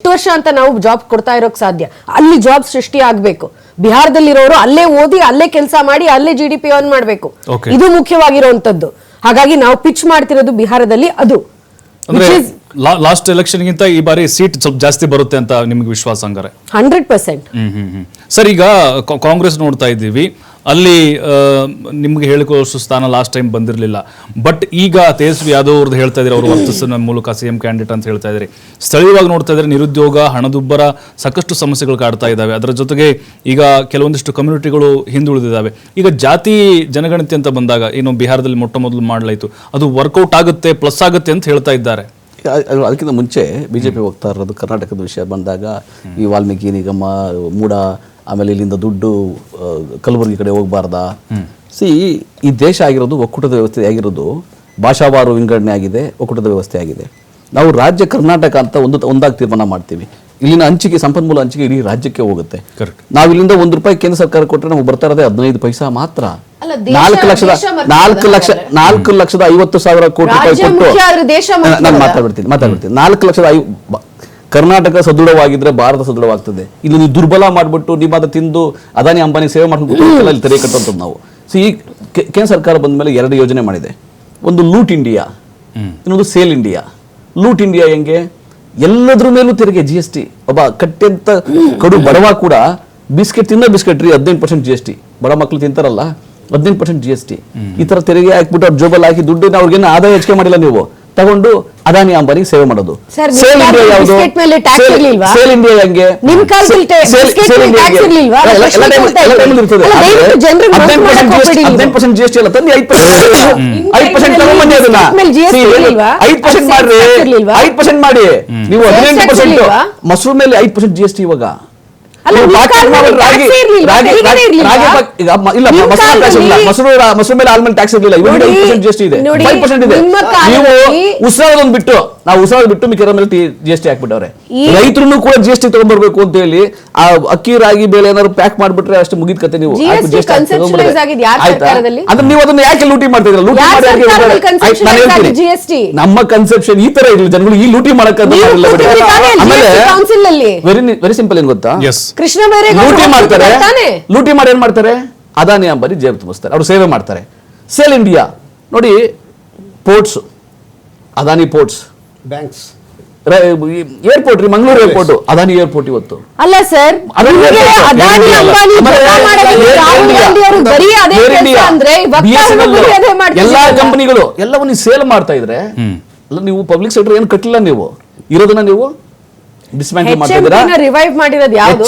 ಎಷ್ಟು ವರ್ಷ ಅಂತ ನಾವು ಜಾಬ್ ಕೊಡ್ತಾ ಇರೋಕ್ ಸಾಧ್ಯ. ಅಲ್ಲಿ ಜಾಬ್ ಸೃಷ್ಟಿ ಆಗ್ಬೇಕು. ಬಿಹಾರದಲ್ಲಿರೋರು ಅಲ್ಲೇ ಓದಿ ಅಲ್ಲೇ ಕೆಲಸ ಮಾಡಿ ಅಲ್ಲೇ ಜಿ ಡಿ ಪಿ ಅರ್ನ್ ಮಾಡ್ಬೇಕು. Okay. ಇದು ಮುಖ್ಯವಾಗಿರುವಂತದ್ದು ಹಾಗಾಗಿ ನಾವು ಪಿಚ್ ಮಾಡ್ತಿರೋದು ಬಿಹಾರದಲ್ಲಿ ಅದು. ಅಂದ್ರೆ ಲಾಸ್ಟ್ ಎಲೆಕ್ಷನ್ ಗಿಂತ ಈ ಬಾರಿ ಸೀಟ್ ಸ್ವಲ್ಪ ಜಾಸ್ತಿ ಬರುತ್ತೆ ಅಂತ ನಿಮ್ಗೆ ವಿಶ್ವಾಸ ಹಂಗಾರೆ? Hundred percent hmm hmm hmm. Sir ಈಗ ಕಾ- ಕಾಂಗ್ರೆಸ್ ನೋಡ್ತಾ ಇದ್ದೀವಿ. ಅಲ್ಲಿ ನಿಮಗೆ ಹೇಳಿಕೊಳ್ಳುವಷ್ಟು ಸ್ಥಾನ ಲಾಸ್ಟ್ ಟೈಮ್ ಬಂದಿರಲಿಲ್ಲ. ಬಟ್ ಈಗ ತೇಜಸ್ವಿ ಯಾದವ್ ಅವ್ರದ್ದು ಹೇಳ್ತಾ ಇದ್ದಾರೆ ಅವರು ವರ್ತಿಸಿನ ಮೂಲಕ ಸಿ ಎಂ ಕ್ಯಾಂಡಿಡೇಟ್ ಅಂತ ಹೇಳ್ತಾ ಇದ್ದಾರೆ ಸ್ಥಳೀಯವಾಗಿ ನೋಡ್ತಾ ಇದ್ದಾರೆ ನಿರುದ್ಯೋಗ ಹಣದುಬ್ಬರ ಸಾಕಷ್ಟು ಸಮಸ್ಯೆಗಳು ಕಾಡ್ತಾ ಇದ್ದಾವೆ ಅದರ ಜೊತೆಗೆ ಈಗ ಕೆಲವೊಂದಿಷ್ಟು ಕಮ್ಯುನಿಟಿಗಳು ಹಿಂದುಳಿದಿದ್ದಾವೆ ಈಗ ಜಾತಿ ಜನಗಣತಿ ಅಂತ ಬಂದಾಗ ಏನು ಬಿಹಾರದಲ್ಲಿ ಮೊಟ್ಟ ಮೊದಲು ಮಾಡಲಾಯಿತು ಅದು ವರ್ಕೌಟ್ ಆಗುತ್ತೆ ಪ್ಲಸ್ ಆಗುತ್ತೆ ಅಂತ ಹೇಳ್ತಾ ಇದ್ದಾರೆ. ಅದಕ್ಕಿಂತ ಮುಂಚೆ ಬಿ ಜೆ ಪಿ ಹೋಗ್ತಾ ಇರೋದು ಕರ್ನಾಟಕದ ವಿಷಯ ಬಂದಾಗ ಈ ವಾಲ್ಮೀಕಿ ನಿಗಮ ಮೂಡ ಆಮೇಲೆ ಇಲ್ಲಿಂದ ದುಡ್ಡು ಕಲಬುರಗಿ ಕಡೆ ಹೋಗಬಾರ್ದಾ? ಸಿ ಈ ದೇಶ ಆಗಿರೋದು ಒಕ್ಕೂಟದ ವ್ಯವಸ್ಥೆ ಆಗಿರೋದು ಭಾಷಾವಾರು ವಿಂಗಡಣೆ ಆಗಿದೆ ಒಕ್ಕೂಟದ ವ್ಯವಸ್ಥೆ ಆಗಿದೆ. ನಾವು ರಾಜ್ಯ ಕರ್ನಾಟಕ ಅಂತ ಒಂದು ಒಂದಾಗಿ ತೀರ್ಮಾನ ಮಾಡ್ತೀವಿ. ಇಲ್ಲಿನ ಹಂಚಿಕೆ ಸಂಪನ್ಮೂಲ ಹಂಚಿಕೆ ಇಡೀ ರಾಜ್ಯಕ್ಕೆ ಹೋಗುತ್ತೆ. ನಾವು ಇಲ್ಲಿಂದ ಒಂದು ರೂಪಾಯಿ ಕೇಂದ್ರ ಸರ್ಕಾರ ಕೊಟ್ಟರೆ ನಮ್ಗೆ ಬರ್ತಾ ಇರೋದೇ ಹದಿನೈದು ಪೈಸಾ ಮಾತ್ರ. ನಾಲ್ಕು ಲಕ್ಷದ ನಾಲ್ಕು ಲಕ್ಷ ನಾಲ್ಕು ಲಕ್ಷದ ಐವತ್ತು ಸಾವಿರ ಕೋಟಿ ರೂಪಾಯಿ ರಾಜ್ಯ ಕೊಟ್ಟು ನಾನು ಮಾತಾಡ್ಬಿಡ್ತೀನಿ ಮಾತಾಡ್ಬಿಡ್ತೀನಿ. ನಾಲ್ಕು ಲಕ್ಷದ ಐ ಕರ್ನಾಟಕ ಸದೃಢವಾಗಿದ್ರೆ ಭಾರತ ಸದೃಢವಾಗ್ತದೆ. ಇಲ್ಲಿ ನೀವು ದುರ್ಬಲ ಮಾಡಿಬಿಟ್ಟು ನಿಮ್ಮ ಅದ ತಿಂದು ಅದಾನಿ ಅಂಬಾನಿ ಸೇವೆ ಮಾಡ್ಕೊಂಡು ಇಲ್ಲಿ ತೆರೆ ಕಟ್ಟುವಂಥದ್ದು ನಾವು. ಸೊ ಈ ಕೇಂದ್ರ ಸರ್ಕಾರ ಬಂದ ಮೇಲೆ ಎರಡು ಯೋಜನೆ ಮಾಡಿದೆ. ಒಂದು ಲೂಟ್ ಇಂಡಿಯಾ ಇನ್ನೊಂದು ಸೇಲ್ ಇಂಡಿಯಾ. ಲೂಟ್ ಇಂಡಿಯಾ ಹೆಂಗೆ? ಎಲ್ಲದ್ರ ಮೇಲೂ ತೆರಿಗೆ ಜಿ ಎಸ್ ಟಿ ಒಬ್ಬ ಕಟ್ಟೆಂತ ಕಡು ಬಡವ ಕೂಡ ಬಿಸ್ಕೆಟ್ ತಿನ್ನೋ ಬಿಸ್ಕೆಟ್ ರೀ ಹದಿನೆಂಟು ಪರ್ಸೆಂಟ್ ಜಿ ಎಸ್ ಟಿ ಬಡ ಮಕ್ಳು ತಿಂತಾರಲ್ಲ ಹದಿನೆಂಟು ಪರ್ಸೆಂಟ್ ಜಿ ಎಸ್ ಟಿ ಈ ತರ ತೆರಿಗೆ ಹಾಕ್ಬಿಟ್ಟು ಅವ್ರ ಜೋಬಲ್ ಹಾಕಿ ದುಡ್ಡು ಅವ್ರಿಗೇನು ಆದಾಯ ಹೆಚ್ಚಿಗೆ ಮಾಡಿಲ್ಲ ನೀವು. ತಗೊಂಡು ಅದಾನಿ ಅಂಬಾನಿಗೆ ಸೇವೆ ಮಾಡೋದು ಸರ್, ಸೇಲ್ ಇಂಡಿಯಾ ಯಾವುದು ಮೇಲೆ tax ಇರ್ಲಿಲ್ವಾ? ಸೇಲ್ ಇಂಡಿಯಾ ಹೆಂಗೆ ನಿಮ್ ಕಾಲದಲ್ಲಿ ಸೇ- ಸೇಲ್- ಬಿಸ್ಕೆಟ್ ಸೇಲ್ ಮೇಲೆ ಇಂಡಿಯಾ tax ಹೆಂಗೆ? ಇರ್ಲಿಲ್ವಾ? ಎಲ್ಲ- ಎಲ್ಲ ಪ್ರಶ್ನೆ time- ಕೇಳ್ತಾ ಎಲ್ಲ time ಅಲ್ಲಿ ಅಲ್ಲ, ಆದ್ರೆ ದಯವಿಟ್ಟು ಜನರಿಗೆ ಮೋಸ 18% ಮಾಡಕ್ GST ಹೋಗ್ಬೇಡಿ ನೀವು. 18% GST ಅಲ್ಲ ತಂದು 5% ಐದು ಪರ್ಸೆಂಟ್ ಅದನ್ನ ಮೇಲೆ GST ಇರ್ಲಿಲ್ವಾ? ಐದು ಪರ್ಸೆಂಟ್ ಮಾಡಿ ಮಾಡ್ರಿ ಇರ್ಲಿಲ್ವಾ? ಐದು ಪರ್ಸೆಂಟ್ ಮಾಡಿ ನೀವು ಹದಿನೆಂಟು ಪರ್ಸೆಂಟ್ ಮಸೂರ್ ಮೊಸರು ಮೇಲೆ ಐದು ಪರ್ಸೆಂಟ್ ಜಿ ಎಸ್ ಟಿ ಇವಾಗ ಮೊಸರು ಟ್ಯಾಕ್ಸ್ ಇಲ್ಲ ಕಾಲದಲ್ಲಿ- ಮೊಸರು ರಾ- ಮೊಸರು ಮೇಲೆ ಆಲ್ಮಂಡ್ ಟ್ಯಾಕ್ಸ್ ಇರಲಿಲ್ಲ. ಇವಾಗ ನೋಡಿ, ಐದು ಪರ್ಸೆಂಟ್ ಜಿ ಇದೆ. ನೋಡಿ, ಫೈವ್ ಪರ್ಸೆಂಟ್ ಇದೆ. ನೀವು ಕಾಲದಲ್ಲಿ- ಉಸಿರಾಡೋದೊಂದು ಬಿಟ್ಟು ನಾವು ಉಸಿರಾದ ಬಿಟ್ಟು ಮಿಕ್ಕಿರೋ ಮೇಲೆ ಜಿ ಎಸ್ ಟಿ ಹಾಕ್ಬಿಟ್ಟವ್ರೆ. ರೈತರು ಕೂಡ ಜಿ ಎಸ್ ಟಿ ತಗೊಂಡ್ಬರ್ಬೇಕು ಅಂತ ಹೇಳಿ ಆ ಅಕ್ಕಿ ರಾಗಿ ಬೇಳೆ ಏನಾದ್ರು ಪ್ಯಾಕ್ ಮಾಡ್ಬಿಟ್ರೆ ಅಷ್ಟು ಮುಗಿದ ಕತೆ ನೀವು? ಅಂದ್ರೆ ನೀವು ಅದನ್ನ ಯಾಕೆ ಲೂಟಿ ಮಾಡ್ತಿದ್ರ ಲೂಟಿ ಮಾಡಿ? ನಮ್ಮ ಕನ್ಸೆಪ್ಷನ್ ಈ ತರ ಇರಲಿ. ಜನಗಳು ಈ ಲೂಟಿ ಮಾಡಕ್ಕೆ ಆಮೇಲೆ ಅಲ್ಲಿ? ವೆರಿ ವೆರಿ ಸಿಂಪಲ್ ಏನ್ ಗೊತ್ತಾ? ಕೃಷ್ಣ ಬೇರೆ ಲೂಟಿ ಮಾಡ್ತಾರೆ. ಲೂಟಿ ಮಾಡಿ ಏನ್ ಮಾಡ್ತಾರೆ? ಅದಾನಿ ಅಂಬಾರಿ ಜೇಬು ತುಂಬಿಸ್ತಾರೆ. ಅವ್ರು ಸೇವೆ ಮಾಡ್ತಾರೆ. ಸೇಲ್ ಇಂಡಿಯಾ ನೋಡಿ ports Adani ports banks airport ರೀ ಮಂಗಳೂರು ಏರ್ಪೋರ್ಟ್ ಅದಾನಿ ಏರ್ಪೋರ್ಟ್ ಇವತ್ತು. ಅಲ್ಲ ಸರ್ ಎಲ್ಲಾ ಕಂಪನಿಗಳು ಎಲ್ಲವನ್ನ ಸೇಲ್ ಮಾಡ್ತಾ ಇದ್ರೆ ಅಲ್ಲ ನೀವು ಪಬ್ಲಿಕ್ ಸೆಕ್ಟರ್ ಏನು ಕಟ್ಟಿಲ್ಲ ನೀವು? ಇರೋದನ್ನ ನೀವು? ಡಿಸ್ಮ್ಯಾಂಟಲ್ ರಿವೈವ್ ಮಾಡಿರೋದು ಯಾವುದು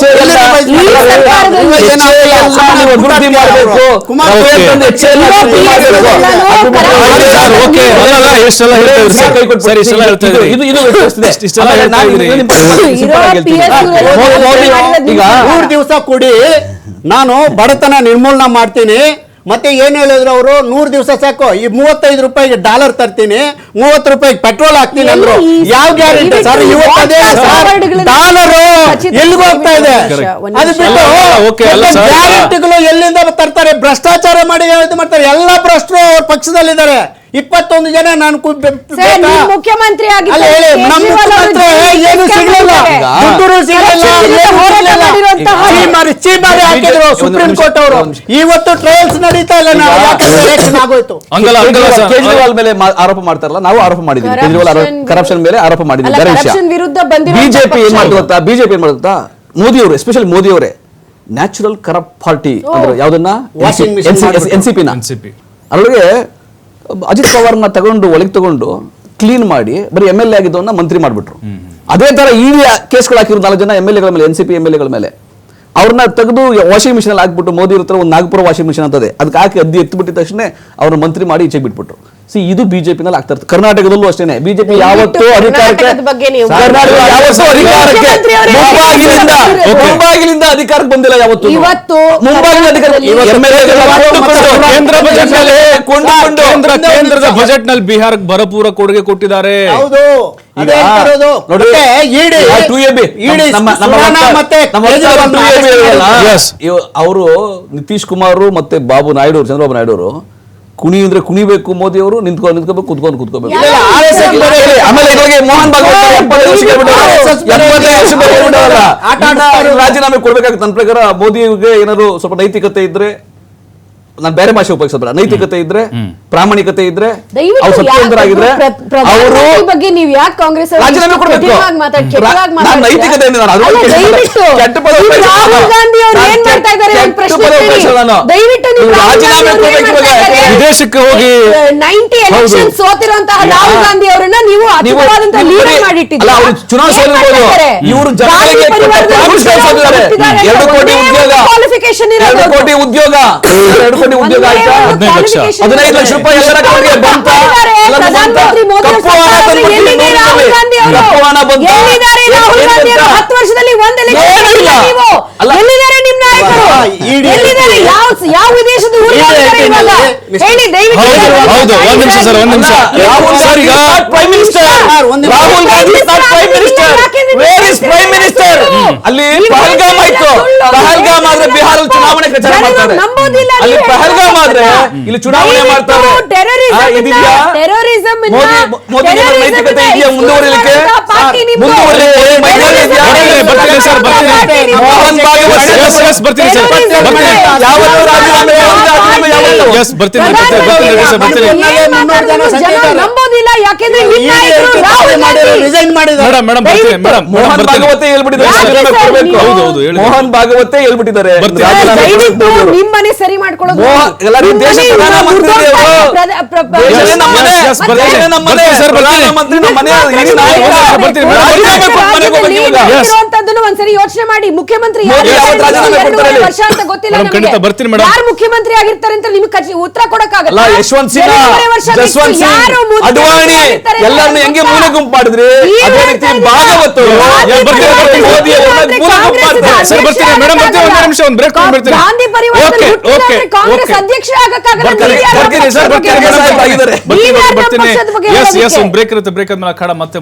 ಈಗ ಮೂರು ದಿವಸ ಕೂಡಿ ನಾನು ಬಡತನ ನಿರ್ಮೂಲನ ಮಾಡ್ತೀನಿ ಮತ್ತೆ ಏನು ಹೇಳಿದ್ರು ಅವರು? ನೂರ್ ದಿವಸ ಸಾಕು. ಈ ಮೂವತ್ತೈದು ರೂಪಾಯಿಗೆ ಡಾಲರ್ ತರ್ತೀನಿ. ಮೂವತ್ತು ರೂಪಾಯಿಗೆ ಪೆಟ್ರೋಲ್ ಹಾಕ್ತೀನಿ ಅಂದ್ರು. ಯಾವ ಗ್ಯಾರಂಟಿ ಸರ್? ಇವತ್ತದೇ ಅದೇ ಸರ್ ಫಾರ್ವರ್ಡ್ಗಳನ್ನ ಡಾಲರ್ ಎಲ್ಲಿಗೂ ಹೋಗ್ತಾ ಇದೆ? ಅದು. ಬಿಟ್ಟು ಓಕೆ, ಅಲ್ಲ ಸರ್. ಗ್ಯಾರಂಟಿಗಳು ಎಲ್ಲಿಂದ ತರ್ತಾರೆ ಭ್ರಷ್ಟಾಚಾರ ಮಾಡಿ ಇದು ಮಾಡ್ತಾರೆ. ಎಲ್ಲ ಭ್ರಷ್ಟರು ಅವ್ರ ಪಕ್ಷದಲ್ಲಿದ್ದಾರೆ. ಇಪ್ಪತ್ತೊಂದು ಜನ ನಾನು ಮುಖ್ಯಮಂತ್ರಿ ಸುಪ್ರೀಂ ಕೋರ್ಟ್ ಅವರು. ಇವತ್ತು ಟ್ರಯಲ್ಸ್ ನಡೀತಾ ಇಲ್ಲ ನಾವು ಯಾಕಂದ್ರೆ election ಆಗೋಯ್ತು? ಕೇಜ್ರಿವಾಲ್ ಮೇಲೆ ಆರೋಪ ಮಾಡ್ತಾರಲ್ಲ ನಾವು ಆರೋಪ ಮಾಡಿದ್ದೀವಿ. ಕೇಜ್ರಿವಾಲ್ ಕರಪ್ಷನ್ ಮೇಲೆ ಆರೋಪ ಮಾಡಿದ್ದೀವಿ. ಬಿಜೆಪಿ ಏನ್ ಮಾಡ್ತು. ಗೊತ್ತಾ ಬಿಜೆಪಿ ಏನ್ ಮಾಡ್ತಾ ಮೋದಿ ಅವರು ಎಸ್ಪೆಷಲಿ ಮೋದಿ ಅವರೇ ನ್ಯಾಚುರಲ್ ಕರಪ್ಟ್ ಪಾರ್ಟಿ ಅಂದ್ರೆ ಯಾವ್ದನ್ನ? ಎನ್ಸಿಪಿ machine ಅಜಿತ್ ಪವಾರ್ನ ತಗೊಂಡು ಒಳಗೆ ತಗೊಂಡು ಕ್ಲೀನ್ ಮಾಡಿ ಬರೀ ಎಂ ಎಲ್ ಎ ಆಗಿದ್ದವನ್ನ ಮಂತ್ರಿ ಮಾಡಿಬಿಟ್ರು. ಅದೇ ತರ ಈ ಕೇಸ್ಗಳು ಹಾಕಿರೋ ನಾಲ್ಕು ಜನ ಎಂ ಎಲ್ ಎಗಳ ಮೇಲೆ N C P M L ಎಗಳ ಮೇಲೆ. ಅವ್ರನ್ನ ತೆಗೆದು ವಾಷಿಂಗ್ ಮಿಷಿನಲ್ಲಿ ಹಾಕ್ಬಿಟ್ಟು ಮೋದಿ ಇರ್ತಾರೆ ಒಂದು ನಾಗಪುರ ವಾಷಿಂಗ್ ಮಿಷಿನ್ ಅಂತದೆ. ಅದಕ್ಕೆ ಹಾಕಿ ಅದ್ದಿ ಎತ್ತಿಬಿಟ್ಟಿದ ತಕ್ಷಣ ಅವ್ರನ್ನ ಮಂತ್ರಿ ಮಾಡಿ ಈಚೆಗೆ ಬಿಟ್ಬಿಟ್ರು. ಸಿ ಇದು ಬಿಜೆಪಿ ನಲ್ಲಿ ಆಗ್ತಾ ಇರ್ತದೆ ಕರ್ನಾಟಕದಲ್ಲೂ ಅಷ್ಟೇನೆ. ಬಿಜೆಪಿ ಯಾವತ್ತೂ ಅಧಿಕಾರಕ್ಕೆ ಮುಂಬಾಗಿಲಿಂದ ಅಧಿಕಾರಕ್ಕೆ ಬಂದಿಲ್ಲ ಯಾವತ್ತು. ಇವತ್ತು ಕೇಂದ್ರ ಬಜೆಟ್ನಲ್ಲಿ ಕೇಂದ್ರ ಕೇಂದ್ರದ ಬಜೆಟ್ನಲ್ಲಿ ಬಿಹಾರಕ್ಕೆ ಭರಪೂರ ಕೊಡುಗೆ ಕೊಟ್ಟಿದ್ದಾರೆ. ಹೌದು. ಅದೇ ಈಗ ಹೇಳ್ತಾ ಇರೋದು. ನೋಡಿ, ಮತ್ತೆ ಇಡಿ 2AB, ಇಡಿ ನಮ್ಮ- ನಮ್ಮ ಸುವರ್ಣ ವಕ್ತಾರ- ಮತ್ತೆ ನಮ್ಮ 2AB ಅರೆಸ್ಟ್ ಇರಲ್ಲ. ಅವರು ನಿತೀಶ್ ಕುಮಾರ್ ಮತ್ತೆ ಬಾಬು ನಾಯ್ಡು ಚಂದ್ರಬಾಬು ನಾಯ್ಡು ಅವರು ಕುಣಿ ಅಂದ್ರೆ ಕುಣಿಬೇಕು ಮೋದಿ ಅವರು ನಿಂತ್ಕೊಂಡು ನಿಂತ್ಕೋಬೇಕು ಕುತ್ಕೊಂಡು ಕುತ್ಕೋಬೇಕು. ರಾಜೀನಾಮೆ ಕೊಡ್ಬೇಕಾಗುತ್ತೆ. ನನ್ನ ಪ್ರಕಾರ ಮೋದಿಗೆ ಏನಾದ್ರು ಸ್ವಲ್ಪ ನೈತಿಕತೆ ಇದ್ರೆ ನಾನು ಬೇರೆ ಭಾಷೆ ಉಪಯೋಗಿಸೋದ್ರ ನೈತಿಕತೆ ಇದ್ರೆ ಪ್ರಾಮಾಣಿಕತೆ ಇದ್ರೆ ದಯವಿಟ್ಟು ಅವ್ರು ಸತ್ಯವಂತರಾಗಿದ್ರೆ ಬಗ್ಗೆ ನೀವು ಯಾಕೆ ಕಾಂಗ್ರೆಸ್ ರಾಜೀನಾಮೆ ಕೊಡಬೇಕು? ನಾನು. ಇದ್ದಾರೆ? ವಿದೇಶಕ್ಕೆ ಹೋಗಿ ನೈಂಟಿ ಎಲೆಕ್ಷನ್ ಹೌದು. ಸೋತಿರುವಂತಹ ರಾಹುಲ್ ಗಾಂಧಿ ಅವರನ್ನ ನೀವು ಮಾಡಿಟ್ಟಿದ್ದೀರಾ ಚುನಾವಣೆ? ಇವ್ರು. ಕೊಟ್ಟಿದ್ದಾರೆ. ಎರಡು ಕೋಟಿ ಉದ್ಯೋಗ ಎರಡು ಕೋಟಿ ಉದ್ಯೋಗ ಕೋಟಿ ಉದ್ಯೋಗ ಆಯ್ತಾ ಹದಿನೈದು ಲಕ್ಷ. ಹದಿನೈದು ಲಕ್ಷ ರೂಪಾಯಿ ಎಲ್ಲರ ಕಡೆಗೆ ಬಂತ ಮಾಡಿದ್ದಾರೆ. ಪ್ರಧಾನಮಂತ್ರಿ ಮೋದಿ ಅವರು ರಾಹುಲ್ ಗಾಂಧಿ? ಹತ್ತು ವರ್ಷದಲ್ಲಿ ಒಂದು. ಎಲ್ಲಿದ್ದಾರೆ ನಿಮ್ ನಾಯಕರು ಯಾವ ಯಾವ ವಿದೇಶದ ಊರಿಗೆ ಇವಾಗ? ಹೇಳಿ ದಯವಿಟ್ಟು ಹೌದು ಒಂದ್ ನಿಮಿಷ ಸರ್ ಒಂದ್ ನಿಮಿಷ. Rahul Gandhi prime minister. Rahul Gandhi prime minister ಯಾಕೆಂದ್ರೆ ವೇರ್ ಇಸ್ ಪ್ರೈಮ್ ಮಿನಿಸ್ಟರ್ ಅಲ್ಲಿ ಪಹಲ್ಗಾಮ್ ಆಯ್ತು. ಪಹಲ್ಗಾಮ್ ಆದ್ರೆ ಬಿಹಾರ ಚುನಾವಣೆ ಪ್ರಚಾರ ಮಾಡ್ತಾರೆ. ಅಲ್ಲಿ ಪಹಲ್ಗಾಮ್ ಆದ್ರೆ ಇಲ್ಲಿ ಚುನಾವಣೆ ಮಾಡ್ತಾರೆ. ಟೆರರಿಸಂ ಮೋದಿ ನೈತಿಕತೆ ಇದೆಯಾ? ಮುಂದುವರಿಲಿಕ್ಕೆ. ಮುಂದುವರಿಲಿಕ್ಕೆ ಬರ್ತೀನಿ, ಸರ್, ಬರ್ತೀನಿ. ಮೋಹನ್ ಭಾಗವತ್ ಬರ್ತೀನಿ ಸರ್ ಬರ್ತೀನಿ. ಅನ್ನ- ಯಾವತ್ತೂ ರಾಜೀನಾಮೆ ಯಾವತ್ತೂ ರಾಜೀನಾಮೆ ಯಾವತ್ತೂ ಎಸ್ ಬರ್ತೀನಿ ಬರ್ತೀನಿ ಬರ್ತೀನಿ ಬರ್ತೀನಿ ನಂಬೋದಿಲ್ಲ ಯಾಕೆಂದ್ರೆ ರಿಸೈನ್ ಮಾಡಿದ್ದಾರೆ. ಮೇಡಮ್ ಬರ್ತೀನಿ ಮೇಡಮ್ ಮೋಹನ್ ಭಾಗವತೆ ಹೇಳ್ಬಿಟ್ಟಿದ್ದಾರೆ. ಮೋಹನ್ ಭಾಗವತೆ ಹೇಳ್ಬಿಟ್ಟಿದ್ದಾರೆ. ಸರಿ ಮಾಡ್ಕೊಳ್ಳೋದು. ನಮ್ಮ ಮನೆ. ಸರ್, ಒಂದ್ಸರಿ ಯೋಚನೆ ಮಾಡಿ. ಮುಖ್ಯಮಂತ್ರಿ? ವರ್ಷ ಅಂತ ಗೊತ್ತಿಲ್ಲ. ಯಾರು ಮುಖ್ಯಮಂತ್ರಿ ಆಗಿರ್ತಾರೆ ಅಂತ ಖಚಿ- ಉತ್ತರ ಕೊಡಕ್ಕಾಗಲ್ಲ ಯಶವಂತ್ ಸಿನ್ಹಾ ಅಡ್ವಾಣಿ ಎಲ್ಲರನ್ನು ಹೆಂಗೆ ಮೂಲ ಗುಂಪು ಮಾಡಿದ್ರಿ ಅದೇ ರೀತಿ ಭಾಗವತ್ ಬರ್ತೀನಿ, ಬರ್ತೀನಿ. ಮೋದಿ ಅವ್ರನ್ನ ಮೂಲೆ ಗುಂಪು ಮಾಡ್ತಾರೆ ಸರ್, ಬರ್ತೀನಿ. ಮೇಡಮ್, ಬರ್ತೀನಿ. ಒಂದೇ ನಿಮಿಷ, ಒಂದು break ತಗೊಂಡ್ಬಿಡ್ತೀನಿ. ಗಾಂಧಿ ಪರಿವಾರದಲ್ಲಿ Okay, ಕಾಂಗ್ರೆಸ್ ಬರ್ತೀನಿ, ಸರ್ ಬರ್ತೀನಿ ಎಸ್ ಎಸ್ ಒಂದು ಬ್ರೇಕ್ ಇರುತ್ತೆ ಬ್ರೇಕ್ ಆದ್ಮೇಲೆ ಅಖಾಡ ಮತ್ತೆ